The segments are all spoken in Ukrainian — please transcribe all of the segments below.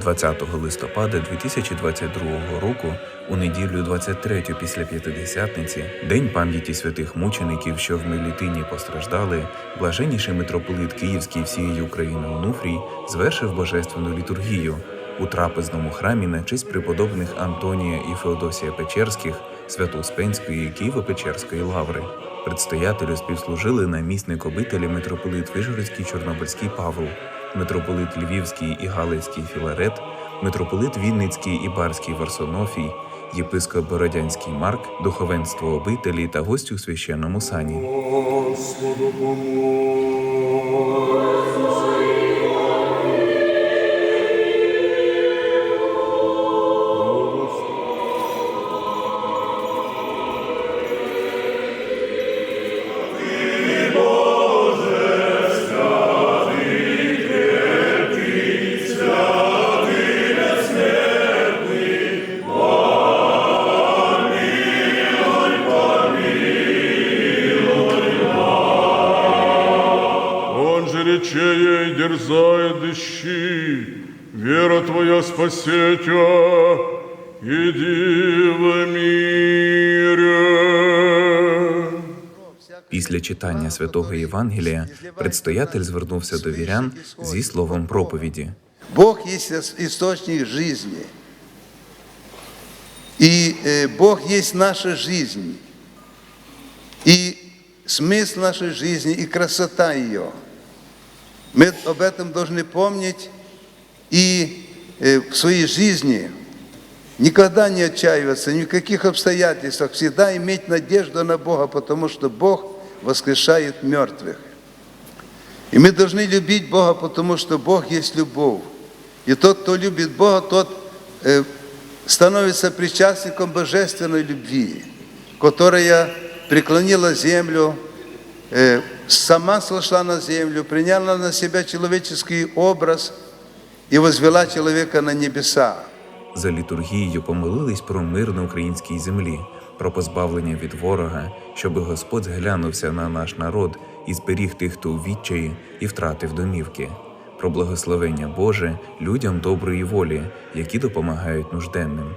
20 листопада 2022 року, у неділю 23 після П'ятидесятниці, День пам'яті святих мучеників, що в Мелітині постраждали, блаженніший митрополит Київський всієї України Онуфрій звершив божественну літургію у трапезному храмі на честь преподобних Антонія і Феодосія Печерських, Свято-Успенської Києво-Печерської лаври. Предстоятелю співслужили намісник обителі митрополит Вижгородський Чорнобильський Павел, митрополит Львівський і Галицький Філарет, митрополит Вінницький і Барський Варсонофій, єпископ Бородянський Марк, духовенство обителі та гості у священному сані. речея и дерзает дыщи, вера твоя спасет тебя, иди в мире. Після читання святого Євангелія предстоятель звернувся до вірян зі словом проповіді. Бог есть ис- источник жизни. И э, Бог есть наша жизнь. И смысл нашей жизни, и красота ее. Мы об этом должны помнить и э, в своей жизни никогда не отчаиваться, ни в каких обстоятельствах, всегда иметь надежду на Бога, потому что Бог воскрешает мертвых. И мы должны любить Бога, потому что Бог есть любовь. И тот, кто любит Бога, тот э, становится причастником божественной любви, которая преклонила землю, э, сама сошла на землю, приняла на себя человеческий образ и возвела человека на небеса. За літургією помолились про мир на українській землі, про позбавлення від ворога, щоб Господь зглянувся на наш народ і зберіг тих, хто у відчаї і втратив домівки, про благословення Боже людям доброї волі, які допомагають нужденним.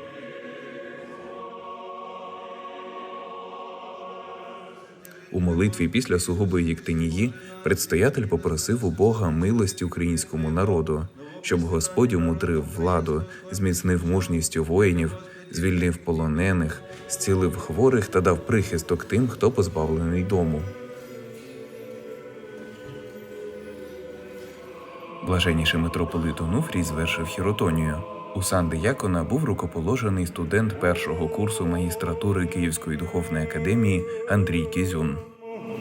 У молитві після сугубої Єктинії предстоятель попросив у Бога милості українському народу, щоб Господь умудрив владу, зміцнив мужністю воїнів, звільнив полонених, зцілив хворих та дав прихисток тим, хто позбавлений дому. Блаженніший митрополит Онуфрій звершив хіротонію. У сан диякона був рукоположений студент першого курсу магістратури Київської духовної академії Андрій Кізюн.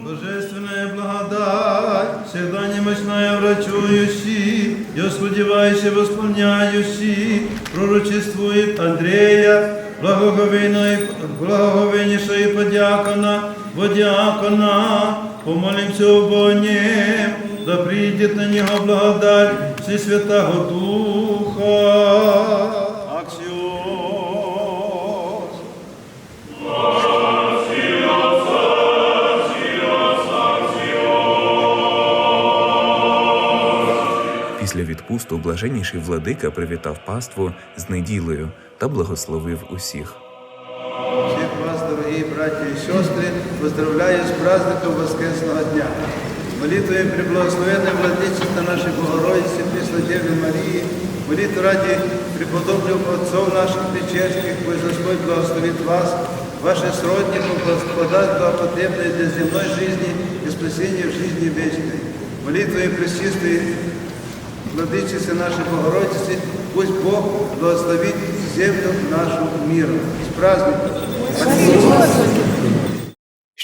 Божественная благодать, всегда немощная врачующий, и осудевающий, восполняющий, пророчествует Андрея, благоговейнейшего подьякона, водиакона, помолимся об нем, да придет на него благодать Всесвятого Духа. Аксиос. Після відпусту блаженніший владика привітав паству з неділею та благословив усіх. Всех вас, дорогие братья и сестры, поздравляю с праздником Воскресного дня. Молитвой преблагословенной Владычества нашей Богородицы, Преснодевной Марии, молитву ради преподобных отцов наших Печерских, пусть Господь благословит вас, ваши сродников, подаст благопотребное для земной жизни и спасения в жизни вечной. Молитвой Пресчистой Владычицы нашей Богородицы, пусть Бог благословит землю нашу миром. С праздником!